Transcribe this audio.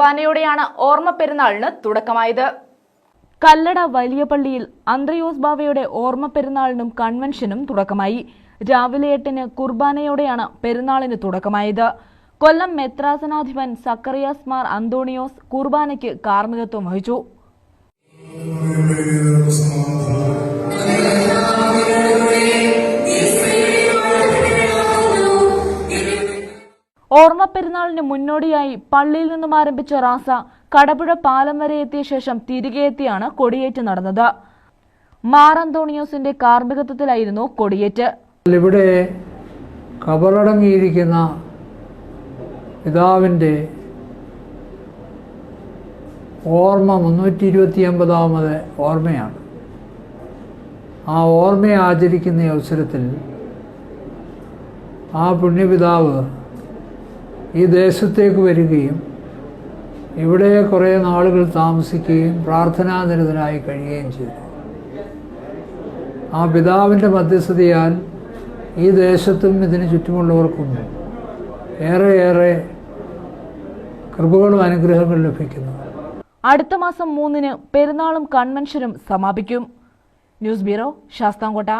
കുർബാനയോടെയാണ് ഓർമ്മ പെരുന്നാളിന് തുടക്കമായത്. കല്ലട വലിയ പള്ളിയിൽ അന്ത്രയോസ് ബാവയുടെ ഓർമ്മ പെരുന്നാളിനും കൺവെൻഷനും തുടക്കമായി. രാവിലെ എട്ടിന് കുർബാനയോടെയാണ് പെരുന്നാളിന് തുടക്കമായത്. കൊല്ലം മെത്രാസനാധിപൻ സക്കറിയാസ് മാർ അന്തോണിയോസ് കുർബാനയ്ക്ക് കാർമ്മികത്വം വഹിച്ചു. ഓർമ്മ പെരുന്നാളിന് മുന്നോടിയായി പള്ളിയിൽ നിന്നും ആരംഭിച്ച റാസ കടപുഴ പാലം വരെ എത്തിയ ശേഷം തിരികെ എത്തിയാണ് കൊടിയേറ്റ് നടന്നത്. മാറന്തോണിയോസിന്റെ കാർമ്മികത്വത്തിലായിരുന്നു കൊടിയേറ്റ്. ഇവിടെ കബറടങ്ങിയിരിക്കുന്ന പിതാവിന്റെ ഓർമ്മ മുന്നൂറ്റി ഇരുപത്തി ഒമ്പതാമത് ഓർമ്മയാണ്. ആ ഓർമ്മയെ ആചരിക്കുന്ന അവസരത്തിൽ ആ പുണ്യപിതാവ് ഈ ദേശത്തേക്ക് വരികയും ഇവിടെ കുറേ നാളുകൾ താമസിക്കുകയും പ്രാർത്ഥനാനിരതനായി കഴിയുകയും ചെയ്തു. ആ പിതാവിന്റെ മധ്യസ്ഥതയാൽ ഈ ദേശത്തും ഇതിന് ചുറ്റുമുള്ളവർക്കും ഏറെ ഏറെയേറെ കൃപകളും അനുഗ്രഹങ്ങളും ലഭിക്കുന്നു. അടുത്ത മാസം മൂന്നിന് പെരുന്നാളും കൺവെൻഷനും സമാപിക്കും. News bureau Sasthamcotta.